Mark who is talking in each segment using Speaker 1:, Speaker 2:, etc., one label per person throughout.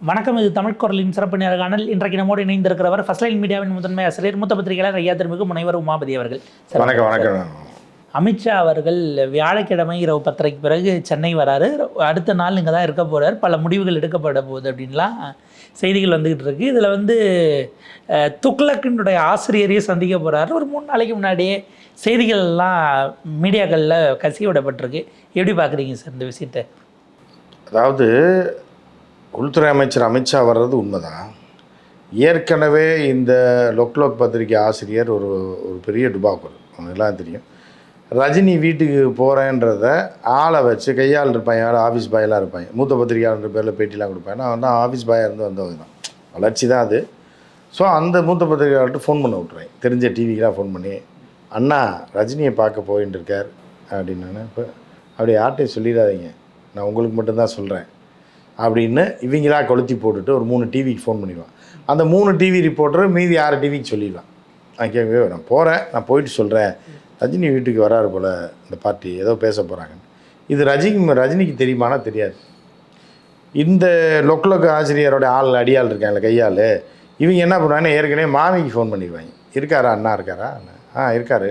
Speaker 1: வணக்கம் இது தமிழ் குரலின் சிறப்பு நேர்காணல் இன்றைக்கு நம்மோடு இணைந்திருக்கிறவர் ஃபர்ஸ்ட் லைன் மீடியாவின் முதன்மை ஆசிரியர் மூத்த பத்திரிகையாளர் ஐயா திருமிகு முனைவர் உமாபதி அவர்கள். சார்,
Speaker 2: வணக்கம் வணக்கம்.
Speaker 1: அமித்ஷா அவர்கள் வியாழக்கிழமை இரவு பத்தரைக்கு பிறகு சென்னை வராரு. அடுத்த நாள் இங்கே தான் இருக்க போறார். பல முடிவுகள் எடுக்கப்பட போகுது அப்படின்லாம் செய்திகள் வந்துகிட்டு இருக்கு. இதில் வந்து துக்ளக்கினுடைய ஆசிரியரையும் சந்திக்க போறாரு. ஒரு மூணு நாளைக்கு முன்னாடியே செய்திகள் எல்லாம் மீடியாக்களில் கசிய விடப்பட்டிருக்கு எப்படி பார்க்குறீங்க சார் இந்த விஷயத்தை?
Speaker 2: அதாவது உள்துறை அமைச்சர் அமித்ஷா வர்றது உண்மைதான். ஏற்கனவே இந்த லொக்லோக் பத்திரிகை ஆசிரியர் ஒரு ஒரு பெரிய டுபாக்கூர் அவங்களுக்குலாம் தெரியும். ரஜினி வீட்டுக்கு போகிறேன்றத ஆளை வச்சு கையால் இருப்பாங்க யாரும் ஆஃபீஸ் பாயெல்லாம் இருப்பாங்க. மூத்த பத்திரிகையாளர் பேரில் பேட்டிலாம் கொடுப்பாங்க. நான் வந்து ஆஃபீஸ் பாயாக இருந்து வந்தவங்க தான் வளர்ச்சி தான் அது. ஸோ அந்த மூத்த பத்திரிகையாளர்கிட்ட ஃபோன் பண்ண விட்றேன் தெரிஞ்ச டிவிக்கெலாம் ஃபோன் பண்ணி அண்ணா ரஜினியை பார்க்க போயின்னு இருக்கார். அப்படின்னு இப்போ அப்படி யார்கிட்டையும் சொல்லிடாதீங்க. நான் உங்களுக்கு மட்டும்தான் சொல்கிறேன் அப்படின்னு இவங்களா கொளுத்தி போட்டுட்டு ஒரு மூணு டிவிக்கு ஃபோன் பண்ணிடுவான். அந்த மூணு டிவி ரிப்போர்ட்டர் மீதி ஆறு டிவிக்கு சொல்லிடுவான். நான் கேட்கவே நான் போகிறேன் நான் போயிட்டு சொல்கிறேன் ரஜினி வீட்டுக்கு வராரு போல் இந்த பார்ட்டி ஏதோ பேச போகிறாங்கன்னு இது ரஜினி ரஜினிக்கு தெரியுமானா தெரியாது. இந்த லொக்லொக்கு ஆசிரியரோட ஆள் அடியாள் இருக்காங்கல்ல கையாள் இவங்க என்ன பண்ணுவாங்கன்னா ஏற்கனவே மாமிக்கு ஃபோன் பண்ணிடுவாங்க. இருக்காரா அண்ணா இருக்காரா? ஆ இருக்காரு.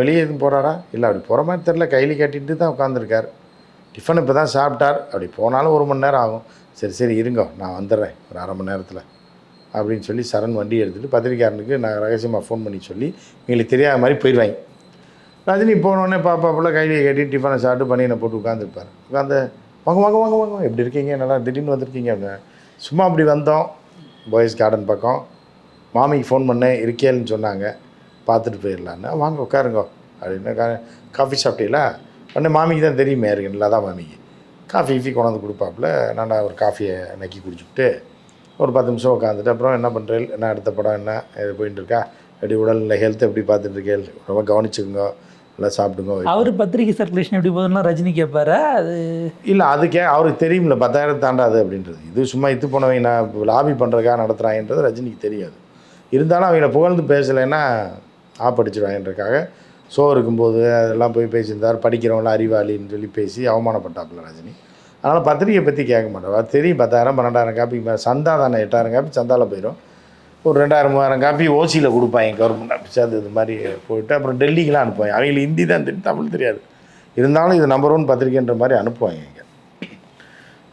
Speaker 2: வெளியே எதுவும் போகிறாரா இல்லை அப்படி போகிற மாதிரி தெரில கையில் கட்டிட்டு தான் உட்காந்துருக்காரு டிஃபன் இப்போ தான் சாப்பிட்டார். அப்படி போனாலும் ஒரு மணி நேரம் ஆகும். சரி சரி இருங்க நான் வந்துடுறேன். ஒரு அரை மணி நேரத்தில். அப்படின்னு சொல்லி சரண் வண்டி எடுத்துகிட்டு பத்திரிக்காரனுக்கு நான் ரகசியமாக ஃபோன் பண்ணி சொல்லி எங்களுக்கு தெரியாத மாதிரி போயிடுவாங்க. ரஜினி போனோடனே பாப்பாப்புல கையிலே கட்டி டிஃபனை சாப்பிட்டு பனியனை போட்டு உட்காந்துருப்பார் உட்காந்து வாங்க வாங்க வாங்க வாங்க எப்படி இருக்கீங்க? நல்லா திடீர்னு வந்திருக்கீங்க. அப்படின்னு சும்மா அப்படி வந்தோம். பாய்ஸ் கார்டன் பக்கம். மாமிக்கு ஃபோன் பண்ணேன் இருக்கேன்னு சொன்னாங்க. பார்த்துட்டு போயிடலான்னு. வாங்க உட்காருங்க. அப்படின்னு கா- காஃபி சாப்பிட்டீங்களா? உடனே மாமிக்கு தான் தெரியுமே இருக்கு நல்லா தான் மாமிக்கு. காஃபி கீஃபி கொண்டாந்து கொடுப்பாப்புல. நான் ஒரு காஃபியை நக்கி குடிச்சுட்டு ஒரு பத்து நிமிஷம் உட்காந்துட்டு அப்புறம் என்ன பண்ணுறேன் என்ன அடுத்த படம் என்ன? இது போயிட்டு இருக்கா? எப்படி உடல்நிலை ஹெல்த் எப்படி பார்த்துட்டு இருக்கேன் ரொம்ப கவனிச்சுக்குங்க. நல்லா சாப்பிடுங்க
Speaker 1: அவர் பத்திரிகை சர்க்குலேஷன் எப்படி போகுதுன்னா ரஜினி கேட்பாரா அது
Speaker 2: இல்லை அதுக்கே அவருக்கு தெரியும்ல பத்தாயிரம் தாண்டாது அப்படின்றது. இது சும்மா இது போனவங்க நான் லாபி பண்ணுறதுக்காக நடத்துகிறாங்கன்றது ரஜினிக்கு தெரியாது. இருந்தாலும் அவங்கள புகழ்ந்து பேசலைன்னா ஆப்படிச்சிடுவாங்கன்றக்காக ஷோ இருக்கும்போது அதெல்லாம் போய் பேசியிருந்தார் படிக்கிறவங்களாம் அறிவாளின்னு சொல்லி பேசி அவமானப்பட்டாப்புல ரஜினி. அதனால் பத்திரிக்கை பற்றி கேட்க மாட்டேன் அது தெரியும் பத்தாயிரம் பன்னெண்டாயிரம் காப்பி மேலே சந்தா தானே எட்டாயிரம் காப்பி சந்தாவில் போயிடும் ஒரு ரெண்டாயிரம் மூவாயிரம் காப்பி ஓசியில் கொடுப்பாங்க கவர்மெண்ட் ஆஃபீஸ் அது இது மாதிரி போயிட்டு அப்புறம் டெல்லிக்கெலாம் அனுப்புவாங்க. அவங்களுக்கு ஹிந்தி தான் தெரியும் தமிழ் தெரியாது. இருந்தாலும் இது நம்பர் ஒன் பத்திரிக்கைன்ற மாதிரி அனுப்புவாங்க இங்கே.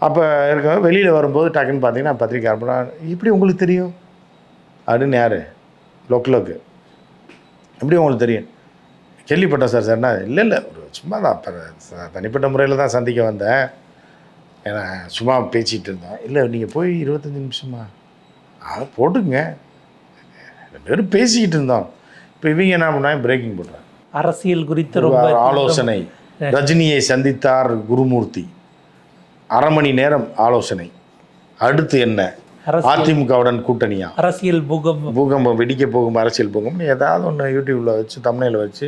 Speaker 2: அப்போ இருக்க வெளியில் வரும்போது டக்குன்னு பார்த்தீங்கன்னா பத்திரிக்கை அனுப்புனா இப்படி உங்களுக்கு தெரியும்? அப்படின்னு யார்? லொக்லோக்கு எப்படி உங்களுக்கு தெரியும்? கேள்விப்பட்டேன் சார் சார்னா இல்லை இல்லை. ஒரு சும்மா தான் தனிப்பட்ட முறையில் தான் சந்திக்க வந்தேன். ஏன்னா சும்மா பேசிகிட்டு இருந்தேன் இல்லை நீங்கள் போய் இருபத்தஞ்சி நிமிஷமா? அதை போட்டுங்க ரெண்டு பேரும் பேசிக்கிட்டு இருந்தோம். இப்போ இவங்க என்ன பண்ணாங்க பிரேக்கிங் போடுறாங்க.
Speaker 1: அரசியல் குறித்து ரொம்ப
Speaker 2: ஆலோசனை. ரஜினியை சந்தித்தார் குருமூர்த்தி. அரை மணி நேரம் ஆலோசனை. அடுத்து என்ன? அதிமுகவுடன் கூட்டணியா?
Speaker 1: அரசியல் பூகம்பம்.
Speaker 2: பூகம்பம் வெடிக்க போகும் அரசியல் பூகம்பம் ஏதாவது ஒன்று யூடியூப்பில் வச்சு தமிழில் வச்சு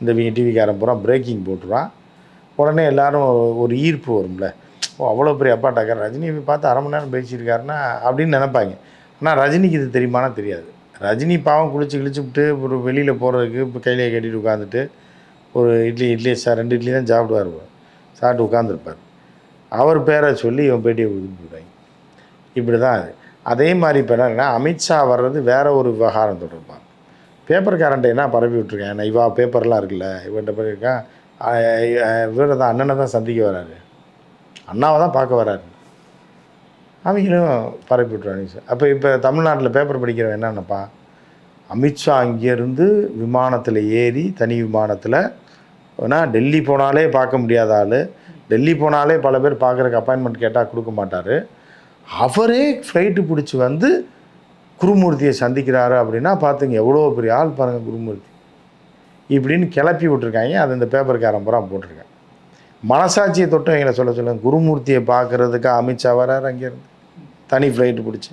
Speaker 2: இந்த டிவிக்காரன் பூரா பிரேக்கிங் போட்டுருவான். உடனே எல்லாரும் ஒரு ஈர்ப்பு வரும்ல. ஓ அவ்வளோ பெரிய அப்பாட்டாக்கார் ரஜினி பார்த்து அரை மணி நேரம் பேசியிருக்காருன்னா அப்படின்னு நினைப்பாங்க. ஆனால் ரஜினிக்கு இது தெரியுமானா தெரியாது. ரஜினி பாவம் குளிச்சு கிழிச்சுவிட்டு ஒரு வெளியில் போகிறதுக்கு இப்போ கையிலே கட்டிட்டு உட்காந்துட்டு ஒரு இட்லி இட்லி சார் ரெண்டு இட்லி தான் சாப்பிடுவார் சாப்பிட்டு உட்காந்துருப்பார் அவர் பேரை சொல்லி இவன் பேட்டியை கொடுத்துட்டு போயிடுவாங்க. இப்படி தான் அது. அதே மாதிரி இப்போ என்னன்னா அமித்ஷா வர்றது வேற ஒரு விவகாரம் தொடர்பாக. பேப்பர் பேப்பர்காரன்ட்ட என்ன பரப்பி விட்ருக்கேன் நான் இவா பேப்பர்லாம் இருக்குல்ல இவன்ட்ட பண்ணியிருக்கான் இவரை தான் அண்ணனை தான் சந்திக்க வராரு. அண்ணாவை தான் பார்க்க வராரு. அவங்களும் பரப்பி விட்ருவாங்க சார். அப்போ இப்போ தமிழ்நாட்டில் பேப்பர் படிக்கிறவன் என்ன நினைப்பான் அமித்ஷா அங்கேருந்து விமானத்தில் ஏறி தனி விமானத்தில் ஏன்னா டெல்லி போனாலே பார்க்க முடியாத ஆள். டெல்லி போனாலே பல பேர் பார்க்குறக்கு அப்பாயின்மெண்ட் கேட்டால் கொடுக்க மாட்டார். அவரே ஃப்ளைட்டு பிடிச்சி வந்து குருமூர்த்தியை சந்திக்கிறாரு அப்படின்னா பார்த்துங்க எவ்வளோ பெரிய ஆள் பாருங்கள் குருமூர்த்தி. இப்படின்னு கிளப்பி விட்ருக்காங்க அது இந்த பேப்பர்காரன் பூரா போட்டிருக்கேன். மனசாட்சியை தொட்டும் எங்களை சொல்ல சொல்லுங்க குருமூர்த்தியை பார்க்குறதுக்கு அமித்ஷா வராரு அங்கேருந்து. தனி ஃப்ளைட்டு பிடிச்சி.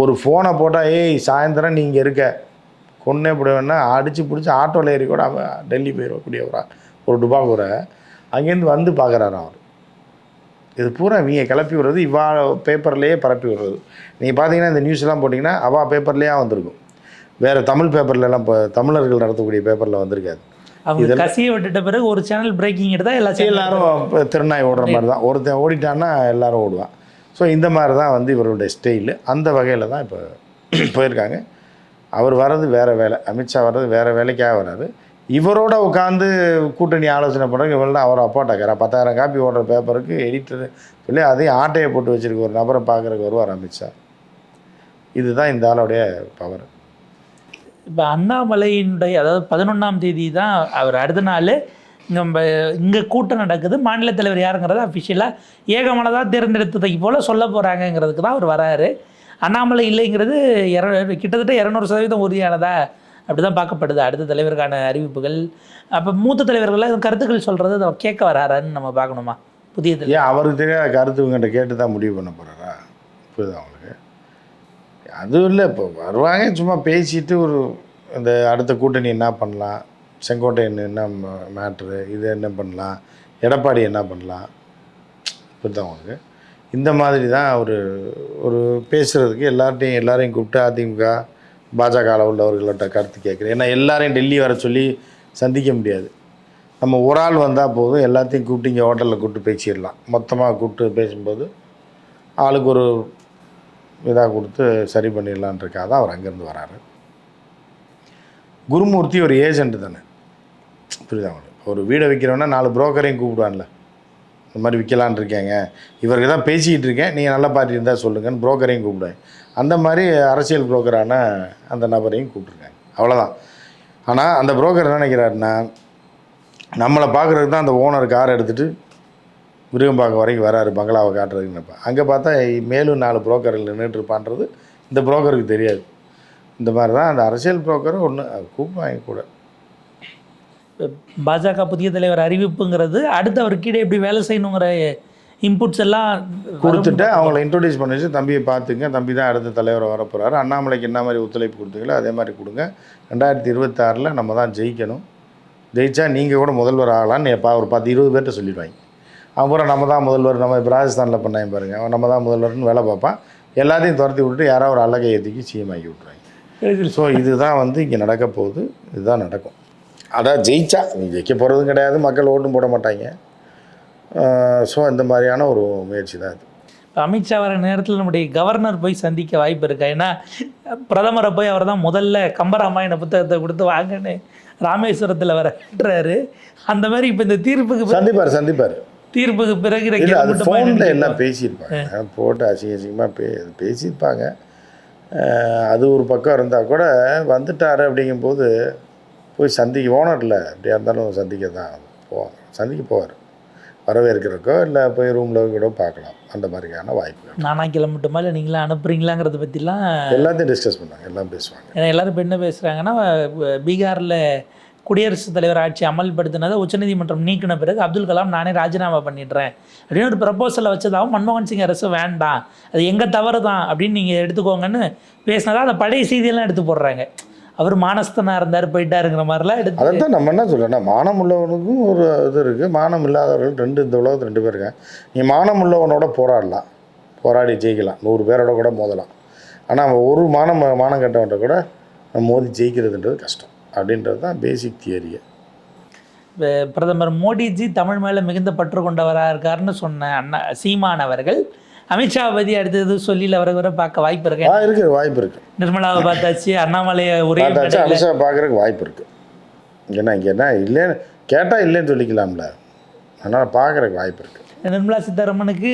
Speaker 2: ஒரு ஃபோனை போட்டால் ஏய் சாயந்தரம் நீங்கள் இருக்க. கொன்னே போடுவேன்னா அடித்து பிடிச்சி ஆட்டோவில் ஏறி கூட அவன் டெல்லி போயிடக்கூடியவரா ஒரு டுபாக்கூரை அங்கேருந்து வந்து பார்க்குறாரு அவர். இது பூரா இவங்க கிளப்பி விடுறது இவா பேப்பர்லேயே பரப்பி விடுறது. நீங்கள் பார்த்தீங்கன்னா இந்த நியூஸ்லாம் போட்டிங்கன்னா அவா பேப்பர்லேயே வந்திருக்கும். வேறு தமிழ் பேப்பர்லலாம் இப்போ தமிழர்கள் நடத்தக்கூடிய பேப்பரில் வந்திருக்காது.
Speaker 1: அவங்க கசிய விட்டுட்ட பிறகு ஒரு சேனல் பிரேக்கிங் எடுத்தா எல்லா
Speaker 2: எல்லாரும் இப்போ திருநாய் ஓடுற மாதிரி தான் ஒருத்தன் ஓடிட்டான்னா எல்லாரும் ஓடுவான். ஸோ இந்த மாதிரி தான் வந்து இவருடைய ஸ்டைலு அந்த வகையில் தான் இப்போ போயிருக்காங்க. அவர் வர்றது வேறு வேலை. அமித்ஷா வர்றது வேறு வேலைக்காக வராது இவரோட உட்காந்து கூட்டணி ஆலோசனை பண்ணுறது இவள்தான் அவர் அப்பாட்டாக்காரா பத்தாயிரம் காப்பி ஓடுற பேப்பருக்கு எடிட்டர் சொல்லி அதையும் ஆட்டையை போட்டு வச்சுருக்க ஒரு நபரை பார்க்குறக்கு வருவார் அமித்ஷா இதுதான் இந்த ஆளுடைய பவர்
Speaker 1: இப்போ அண்ணாமலையினுடைய அதாவது பதினொன்றாம் தேதி தான் அவர் அடுத்த நாள் நம்ம இங்கே கூட்டம் நடக்குது. மாநில தலைவர் யாருங்கிறத அஃபிஷியலாக ஏகமனதாக தேர்ந்தெடுத்ததை போல் சொல்ல போகிறாங்கங்கிறதுக்கு தான் அவர் வராரு. அண்ணாமலை இல்லைங்கிறது இர கிட்டத்தட்ட இரநூறு சதவீதம் உறுதியானதாக அப்படி தான் பார்க்கப்படுது. அடுத்த தலைவருக்கான அறிவிப்புகள். அப்போ மூத்த தலைவர்கள்லாம் கருத்துக்கள் சொல்கிறது அதை கேட்க வராரான்னு நம்ம பார்க்கணுமா? புதிய தலைவர்
Speaker 2: ஏன் அவருக்கு தெரியாத கருத்து இவங்ககிட்ட கேட்டு தான் முடிவு பண்ண போகிறாரா புரியுது அவங்களுக்கு அதுவும் இல்லை இப்போ வருவாங்க சும்மா பேசிட்டு ஒரு இந்த அடுத்த கூட்டணி என்ன பண்ணலாம்? செங்கோட்டை என்ன மேட்ரு இது என்ன பண்ணலாம்? எடப்பாடி என்ன பண்ணலாம்? புரியுது அவங்களுக்கு இந்த மாதிரி தான் ஒரு ஒரு பேசுகிறதுக்கு எல்லார்ட்டையும் எல்லாரையும் கூப்பிட்டு அதிமுக பாஜகவில் உள்ளவர்கள்ட்ட கருத்து கேட்குறேன். ஏன்னா எல்லாரையும் டெல்லி வர சொல்லி சந்திக்க முடியாது. நம்ம ஒரு ஆள் வந்தால் போதும் எல்லாத்தையும் கூப்பிட்டு இங்கே ஹோட்டலில் கூப்பிட்டு பேசிடலாம். மொத்தமாக கூப்பிட்டு பேசும்போது ஆளுக்கு ஒரு இதாக கொடுத்து சரி பண்ணிடலான்றக்காக தான் அவர் அங்கேருந்து வராரு. குருமூர்த்தி ஒரு ஏஜென்ட் தானே. புரியுதா அவங்களுக்கு ஒரு வீடை விற்கிறவனா நாலு புரோக்கரையும் கூப்பிடுவான்ல. இந்த மாதிரி விற்கலான் இருக்கேங்க. இவருக்கு தான் பேசிக்கிட்டு இருக்கேன். நீங்கள் நல்ல பார்ட்டி இருந்தால் சொல்லுங்கன்னு புரோக்கரையும் கூப்பிடுவேன். அந்த மாதிரி அரசியல் புரோக்கரான அந்த நபரையும் கூப்பிட்ருக்காங்க அவ்வளோதான் ஆனால் அந்த புரோக்கர் என்ன நினைக்கிறாருன்னா நம்மளை பார்க்குறதுக்கு தான் அந்த ஓனர் கார் எடுத்துகிட்டு விருகம்பாக்கம் வரைக்கும் வராரு பங்களாவை காட்டுறதுக்கு நினைப்பேன் அங்கே பார்த்தா மேலும் நாலு புரோக்கர்கள் நின்றுட்டு இருப்பான்றது இந்த புரோக்கருக்கு தெரியாது. இந்த மாதிரி தான் அந்த அரசியல் புரோக்கரும் ஒன்று கூப்பிடுவாங்க கூட.
Speaker 1: பாஜக புதிய தலைவர் அறிவிப்புங்கிறது அடுத்து அவர் கீழே எப்படி வேலை செய்யணுங்கிற இன்புட்ஸ் எல்லாம்
Speaker 2: கொடுத்துட்டு அவங்கள இன்ட்ரோடியூஸ் பண்ணி வச்சு தம்பியை பார்த்துங்க. தம்பி தான் அடுத்த தலைவரை வரப்போகிறாரு அண்ணாமலைக்கு என்ன மாதிரி ஒத்துழைப்பு கொடுத்தீங்களோ அதே மாதிரி கொடுங்க. ரெண்டாயிரத்தி இருபத்தாறில் நம்ம தான் ஜெயிக்கணும். ஜெயிச்சா நீங்கள் கூட முதல்வர் ஆகலான்னு எப்பா ஒரு பத்து இருபது பேர்கிட்ட சொல்லிடுவாங்க. பூரா நம்ம தான் முதல்வர் நம்ம இப்போ ராஜஸ்தானில் பண்ணாங்க பாருங்க. அவன் நம்ம தான் முதல்வர்னு வேலை பார்ப்பான். எல்லாத்தையும் துரத்தி விட்டுட்டு யாராவது ஒரு அல்லகை ஏற்றிக்கி சிஎம் ஆக்கி விட்ருவாங்க ஸோ இதுதான் வந்து இங்கே நடக்க போகுது. இதுதான் நடக்கும். அதான் ஜெயிச்சா. நீ ஜெயிக்க போகிறதும் கிடையாது மக்கள் ஓட்டும் போட மாட்டாங்க. ஸோ இந்த மாதிரியான ஒரு முயற்சி தான் இது.
Speaker 1: இப்ப அமித்ஷா வர நேரத்தில் நம்முடைய கவர்னர் போய் சந்திக்க வாய்ப்பு இருக்கா? ஏன்னா பிரதமரை போய் அவர் தான் முதல்ல கம்பராமாயண புத்தகத்தை கொடுத்து வாங்கன்னு ராமேஸ்வரத்தில் வரன்றாரு அந்த மாதிரி இப்போ இந்த தீர்ப்புக்கு
Speaker 2: சந்திப்பார் சந்திப்பார்.
Speaker 1: தீர்ப்புக்கு பிறகு
Speaker 2: அது ஃபோனில் எல்லாம் பேசியிருப்பாங்க? போட்டு அசிங்க அசிங்கமாக பே பேசியிருப்பாங்க. அது ஒரு பக்கம் இருந்தால் கூட வந்துட்டார் அப்படிங்கும்போது போய் சந்திக்க ஓனரில் அப்படியா இருந்தாலும் சந்திக்க தான் போவாங்க சந்திக்க போவார். வரவேற்கிறக்கோ இல்லை போய் ரூமில் கூட பார்க்கலாம். அந்த மாதிரியான வாய்ப்புகள்
Speaker 1: நானா கிளம்பட்டுமா இல்லை நீங்களே அனுப்புறீங்களாங்கிறத பற்றிலாம்
Speaker 2: எல்லாத்தையும் டிஸ்கஸ் பண்ணாங்க எல்லாம் பேசுவாங்க.
Speaker 1: ஏன்னா எல்லாரும் இப்போ என்ன பேசுகிறாங்கன்னா பீகாரில் குடியரசுத் தலைவர் ஆட்சி அமல்படுத்தினதை உச்சநீதிமன்றம் நீக்கின பிறகு அப்துல் கலாம் நானே ராஜினாமா பண்ணிடுறேன். அப்படின்னு ஒரு ப்ரப்போசலை வச்சதாகவும் மன்மோகன் சிங் அரசு வேண்டாம். அது எங்கள் தவறு தான் அப்படின்னு நீங்கள் எடுத்துக்கோங்கன்னு பேசினதா அந்த பழைய செய்தியெல்லாம் எடுத்து போடுறாங்க. அவர் மானஸ்தனாக இருந்தார் போயிட்டாருங்கிற மாதிரிலாம் எடுத்து
Speaker 2: அதைத்தான் நம்ம என்ன சொல்கிறோம்னா மானம் உள்ளவனுக்கும் ஒரு இது இருக்குது மானம் இல்லாதவர்கள் ரெண்டு இந்த உலகத்தில் ரெண்டு பேர் இருக்காங்க. நீ மானம் உள்ளவனோட போராடலாம். போராடி ஜெயிக்கலாம். நூறு பேரோட கூட மோதலாம். ஆனால் ஒரு மானம் மானம் கட்டவன்ட்ட கூட மோதி ஜெயிக்கிறதுன்றது கஷ்டம். அப்படின்றது தான் பேசிக் தியரியே
Speaker 1: பிரதமர் மோடிஜி தமிழ் மேலே மிகுந்த பற்று கொண்டவராக இருக்காருன்னு சொன்ன அண்ணா சீமான் அவர்கள் அமித்ஷாவை பற்றி அடுத்தது சொல்லியில் அவரை வர பார்க்க வாய்ப்பு இருக்கு.
Speaker 2: ஆ இருக்குது வாய்ப்பு இருக்குது
Speaker 1: நிர்மலாவை பார்த்தாச்சு அண்ணாமலையை ஒரே
Speaker 2: பார்த்தாச்சு அமித்ஷா பார்க்குறதுக்கு வாய்ப்பு இருக்குது ஏன்னா இங்கே என்ன இல்லைன்னு கேட்டால் இல்லைன்னு சொல்லிக்கலாம்ல. அதனால் பார்க்குறதுக்கு வாய்ப்பு இருக்குது
Speaker 1: நிர்மலா சீதாராமனுக்கு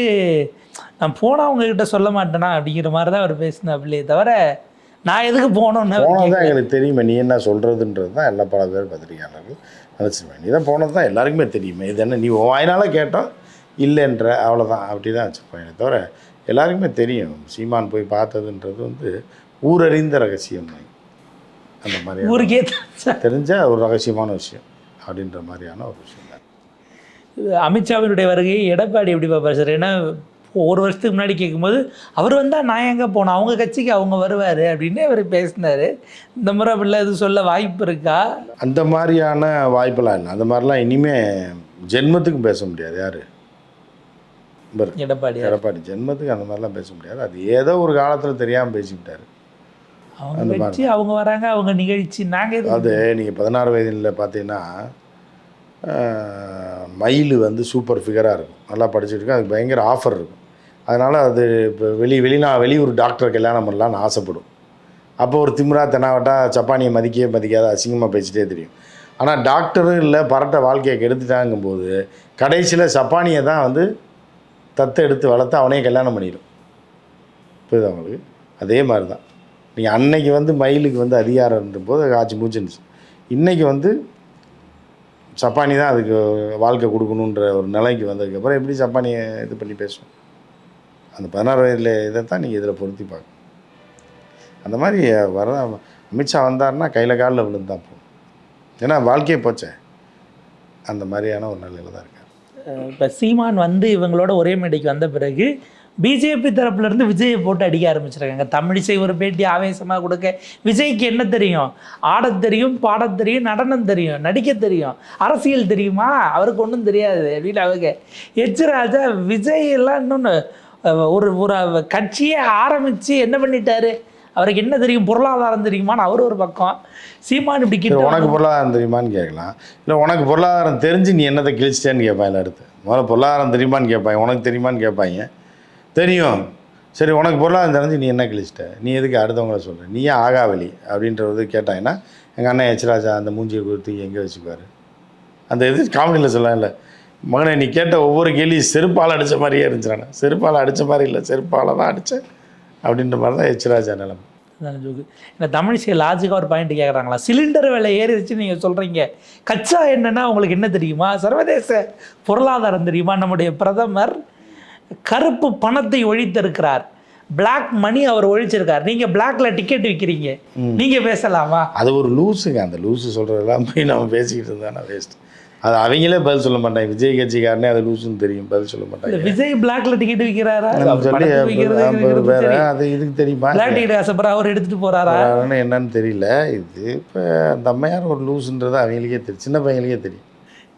Speaker 1: நான் போனால் உங்ககிட்ட சொல்ல மாட்டேனா அப்படிங்கிற மாதிரி தான் அவர் பேசினாப்லையே தவிர நான் எதுக்கு அவர்
Speaker 2: போனது தான் எங்களுக்கு தெரியுமே. நீ என்ன சொல்கிறதுன்றது தான் எல்லா பல பேர் பத்திரிகையாளர்கள் நினச்சிருவேன் நீ தான் போனது தான் எல்லாருக்குமே தெரியுமே. இது என்ன நீ வாயினால கேட்டோம். இல்லைன்ற அவ்வளோதான் அப்படி தான் வச்சுருப்பாங்க தவிர எல்லாருக்குமே தெரியும். சீமான் போய் பார்த்ததுன்றது வந்து ஊரறிந்த ரகசியம் தான். அந்த மாதிரி
Speaker 1: ஊருக்கே தெரிஞ்ச
Speaker 2: ஒரு ரகசியமான விஷயம். அப்படின்ற மாதிரியான ஒரு விஷயம் தான்.
Speaker 1: அமித்ஷாவினுடைய வருகையை எடப்பாடி எப்படி பார்ப்பார் சார்? ஏன்னா ஒரு வருஷத்துக்கு முன்னாடி கேட்கும்போது அவர் வந்தால் நான் எங்கே போனோம் அவங்க கட்சிக்கு அவங்க வருவார் அப்படின்னு அவர் பேசினார். இந்த முறை அப்படிலாம் எதுவும் சொல்ல வாய்ப்பு இருக்கா?
Speaker 2: அந்த மாதிரியான வாய்ப்பெல்லாம் இல்லை. அந்த மாதிரிலாம் இனிமே ஜென்மத்துக்கு பேச முடியாது. யார்?
Speaker 1: எடப்பாடி
Speaker 2: எடப்பாடி. ஜென்மத்துக்கு அந்த மாதிரிலாம் பேச முடியாது. அது ஏதோ ஒரு காலத்தில் தெரியாமல் பேசிக்கிட்டாரு.
Speaker 1: அவங்க கட்சி அவங்க வராங்க அவங்க நிகழ்ச்சி நாங்கள்
Speaker 2: அது நீங்கள் பதினாறு வயதில் பார்த்தீங்கன்னா மயில் வந்து சூப்பர் ஃபிகராக இருக்கும். நல்லா படிச்சுட்டு இருக்கும். அதுக்கு பயங்கர ஆஃபர் இருக்கும். அதனால் அது இப்போ வெளி வெளிநா வெளியூர் டாக்டரை கல்யாணம் பண்ணலான்னு ஆசைப்படும். அப்போ ஒரு திமிரா தெனாவட்டா சப்பானியை மதிக்கவே மதிக்காத அசிங்கமாக பேசிட்டே தெரியும். ஆனால் டாக்டரும் இல்லை பரட்ட வாழ்க்கையை கெடுத்துட்டாங்கும்போது கடைசியில் சப்பானியை தான் வந்து தத்து எடுத்து வளர்த்து அவனே கல்யாணம் பண்ணிடும் புரியுது அவங்களுக்கு அதே மாதிரி தான் நீங்கள் அன்னைக்கு வந்து மயிலுக்கு வந்து அதிகாரம் இருந்தபோது ஆச்சு மூச்சுன்னு இன்றைக்கி வந்து சப்பானி தான் அதுக்கு வாழ்க்கை கொடுக்கணுன்ற ஒரு நிலைக்கு வந்ததுக்கப்புறம் எப்படி சப்பானியை இது பண்ணி பேசுவோம்? அந்த பதினாறு வயதில் இதை தான் நீங்கள் இதில் பொருத்தி பார்க்கணும். அந்த மாதிரி வர அமித்ஷா வந்தாருன்னா கையில் காலில் விழுந்து தான் போகும் ஏன்னா வாழ்க்கையே போச்சே. அந்த மாதிரியான ஒரு நிலையில் தான் இருக்குது
Speaker 1: இப்போ சீமான் வந்து இவங்களோட ஒரே மேடைக்கு வந்த பிறகு பிஜேபி தரப்புலேருந்து விஜயை போட்டு அடிக்க ஆரம்பிச்சிருக்காங்க. தமிழிசை ஒரு பேட்டி ஆவேசமாக கொடுக்க விஜய்க்கு என்ன தெரியும்? ஆடத் தெரியும் பாடத் தெரியும் நடனம் தெரியும் நடிக்க தெரியும். அரசியல் தெரியுமா? அவருக்கு ஒன்றும் தெரியாது. அப்படின்னு அவங்க எச்சராஜா விஜய் எல்லாம் இன்னொன்று ஒரு ஒரு கட்சியை ஆரம்பித்து என்ன பண்ணிட்டாரு? அவருக்கு என்ன தெரியும்? பொருளாதாரம் தெரியுமான்னு அவர் ஒரு பக்கம். சீமான் இப்படி கிட்ட
Speaker 2: உனக்கு பொருளாதாரம் தெரியுமான்னு கேட்கலாம். இல்லை உனக்கு பொருளாதாரம் தெரிஞ்சு நீ என்னத்தை கிழிச்சிட்டேன்னு கேட்பாங்க அடுத்து. முதல்ல பொருளாதாரம் தெரியுமான்னு கேட்பாங்க உனக்கு தெரியுமான்னு கேட்பாங்க. தெரியும். சரி உனக்கு பொருளாதாரம் தெரிஞ்சு நீ என்ன கிழிச்சிட்ட? நீ எதுக்கு அடுத்தவங்கள சொல்கிற நீ ஏன் ஆகாவலி அப்படின்றது கேட்டாங்கன்னா எங்கள் அண்ணன் எச்ராஜா அந்த மூஞ்சியை கொடுத்து எங்கே வச்சுப்பாரு? அந்த இது காமெடியில் சொல்லலாம் இல்லை. மகனே நீ கேட்ட ஒவ்வொரு கேள்வி செருப்பால் அடித்த மாதிரியே இருந்துச்சுறானே செருப்பால் அடித்த மாதிரி இல்லை. செருப்பால் தான் அடித்தேன் அப்படின்ற மாதிரி தான் எச்ராஜா நிலைமை.
Speaker 1: அதான் ஜோக்கு இந்த தமிழிசை லாஜிக்காக ஒரு பாயிண்ட் கேட்குறாங்களா சிலிண்டர் விலை ஏறிடுச்சு நீங்கள் சொல்கிறீங்க கச்சா என்னன்னா உங்களுக்கு என்ன தெரியுமா? சர்வதேச பொருளாதாரம் தெரியுமா? நம்முடைய பிரதமர் கருப்பு பணத்தை ஒழித்திருக்கிறார். பிளாக் மணி அவர் ஒழிச்சிருக்கார். நீங்கள் பிளாக்ல டிக்கெட் விற்கிறீங்க நீங்கள் பேசலாமா?
Speaker 2: அது ஒரு லூஸுங்க அந்த லூஸு சொல்கிறதெல்லாம் போய் நம்ம பேசிக்கிட்டு இருந்தானா வேஸ்ட் அது அவங்களே பதில் சொல்ல மாட்டாங்க. விஜய் கட்சிக்காரனே அது லூஸுன்னு தெரியும். பதில் சொல்ல மாட்டாங்க.
Speaker 1: விஜய் பிளாக்ல டிக்கெட் விற்கிறாரா
Speaker 2: வேற அது இதுக்கு தெரியுமா?
Speaker 1: பிளாக் டிக்கெட் ஆசைப்படுற அவர் எடுத்துட்டு போறாரா?
Speaker 2: என்னன்னு தெரியல. இது இப்போ அந்த அம்மையார் ஒரு லூஸுன்றது அவங்களுக்கே தெரியும். சின்ன பையங்களுக்கே தெரியும்.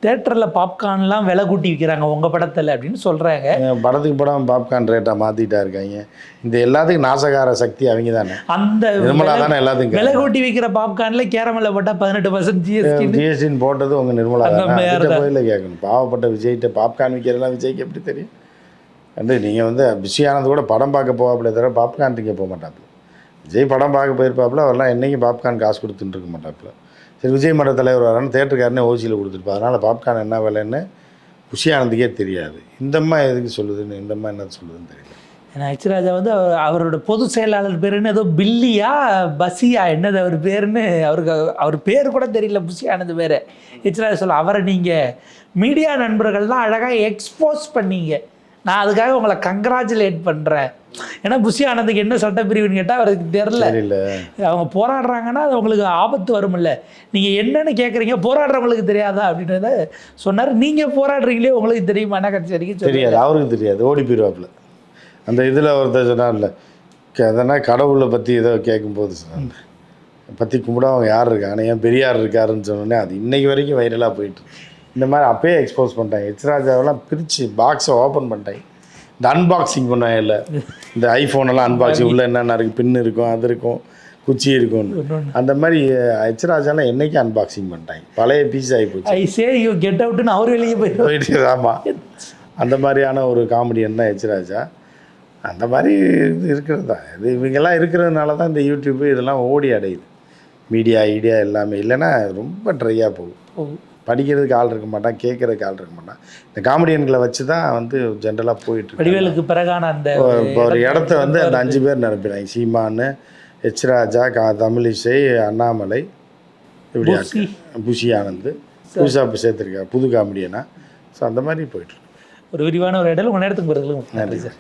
Speaker 1: தேட்டரில் பாப்கார்ன்லாம் விலை கூட்டி விற்கிறாங்க உங்கள் படத்தில் அப்படின்னு சொல்கிறாங்க
Speaker 2: படத்துக்கு படம் பாப்கார்ன் ரேட்டாக மாற்றிட்டா இருக்காங்க. இந்த எல்லாத்துக்கும் நாசகார சக்தி அவங்க தானே.
Speaker 1: அந்த
Speaker 2: நிர்மலா தானே எல்லாத்துக்கும்
Speaker 1: விலை கூட்டி விற்கிற பாப்கார்ன்ல கேரமல்ல போட்டா பதினெட்டு பர்சன்ட் ஜிஎஸ்டி
Speaker 2: ஜிஎஸ்டின்னு போட்டது உங்கள் நிர்மலா போயில கேட்கணும் பாவப்பட்ட விஜய்கிட்ட பாப்கார்ன் விற்கிறதெல்லாம் விஜய்க்கு எப்படி தெரியும்? வந்து நீங்கள் வந்து பிஸி ஆனது கூட படம் பார்க்க போவாப்பிலே தவிர பாப்கார்ன் திங்க போக மாட்டாப்புல. விஜய் படம் பார்க்க போயிருப்பாப்புல அவர்லாம் என்னைக்கும் பாப்கார்ன் காசு கொடுத்துட்டு இருக்க மாட்டாப்புல. சரி விஜய் மன்ற தலைவர் வரான்னு தேட்டருக்காரனே ஓசியில் கொடுத்துருப்பா அதனால் பாப்கார்ன் என்ன விலைன்னு குஷியானந்துக்கே தெரியாது. இந்தம்மா எதுக்கு சொல்லுதுன்னு இந்தம்மா என்ன சொல்லுதுன்னு தெரியல.
Speaker 1: ஏன்னா ஹெச்ராஜா வந்து அவர் அவரோட பொது செயலாளர் பேருன்னு ஏதோ பில்லியா பசியா என்னது அவர் பேருன்னு அவருக்கு அவர் பேர் கூட தெரியல புஷி ஆனது பேர். ஹெச்ராஜா சொல்ல அவரை நீங்கள் மீடியா நண்பர்கள்லாம் அழகாக எக்ஸ்போஸ் பண்ணீங்க. நான் அதுக்காக உங்களை கங்க்ராச்சுலேட் பண்ணுறேன் ஏன்னா புஷி ஆனந்துக்கு என்ன சட்டப்பிரிவுன்னு கேட்டால் அவருக்கு தெரில அவங்க போராடுறாங்கன்னா அது அவங்களுக்கு ஆபத்து வரும்ல. நீங்கள் என்னன்னு கேட்குறீங்க போராடுறவங்களுக்கு தெரியாதா? அப்படின்றத சொன்னார். நீங்கள் போராடுறீங்களே உங்களுக்கு தெரியுமா? என்ன கட்சி வரைக்கும்.
Speaker 2: தெரியாது அவருக்கு தெரியாது. ஓடி போயிடுவாப்புல அந்த இதில் ஒருத்தர் சொன்னார்ல அதனா கடவுளை பற்றி ஏதோ கேட்கும்போது சொன்னாங்க பற்றி கும்பிட அவங்க யார் இருக்காங்க? ஏன் பெரியார் இருக்காருன்னு சொன்னோடனே அது இன்னைக்கு வரைக்கும் வைரலாக போயிட்டு. இந்த மாதிரி அப்பயே எக்ஸ்போஸ் பண்ணிட்டாங்க எச்ராஜாவெல்லாம் பிரித்து பாக்ஸை ஓப்பன் பண்ணிட்டாங்க இந்த அன்பாக்சிங் பண்ணாங்க இல்லை இந்த ஐஃபோன் எல்லாம் அன்பாக்சிங் உள்ள என்னென்ன இருக்குது பின் இருக்கும் அது இருக்கும் குச்சி இருக்கும்னு. அந்த மாதிரி எச்ராஜாலாம் என்னைக்கு அன்பாக்சிங் பண்ணிட்டாங்க. பழைய பீஸ் ஆகி போச்சு.
Speaker 1: ஐ சே யூ கெட் அவுட்னு அவர் வெளியே
Speaker 2: போயிட்டு ஆமாம் அந்த மாதிரியான ஒரு காமெடியன் தான் எச்ராஜா? அந்த மாதிரி இது இருக்கிறது தான். இது இவங்கெல்லாம் இருக்கிறதுனால தான் இந்த யூடியூப்பு இதெல்லாம் ஓடி அடையுது. மீடியா ஐடியா எல்லாமே. இல்லைன்னா ரொம்ப ட்ரையாக போகும். படிக்கிறதுக்கு ஆள் இருக்க மாட்டான் கேட்குறதுக்கு ஆள் இருக்க மாட்டான். இந்த காமெடியன்களை வச்சு தான் வந்து ஜென்ரலாக போயிட்டு
Speaker 1: வடிவேலுக்கு பிறகான அந்த
Speaker 2: இப்போ ஒரு இடத்த வந்து அந்த அஞ்சு பேர் நிரப்பினாங்க சீமானு எச்ராஜா கா தமிழிசை அண்ணாமலை இப்படி புஷி. ஆனந்த். புதுசாக சேர்த்துருக்காரு புது காமெடியனா. ஸோ அந்த மாதிரி போயிட்டு
Speaker 1: ஒரு விரிவான ஒரு இடம் உங்கள் நேரத்துக்கு பிறகு நன்றி சார்.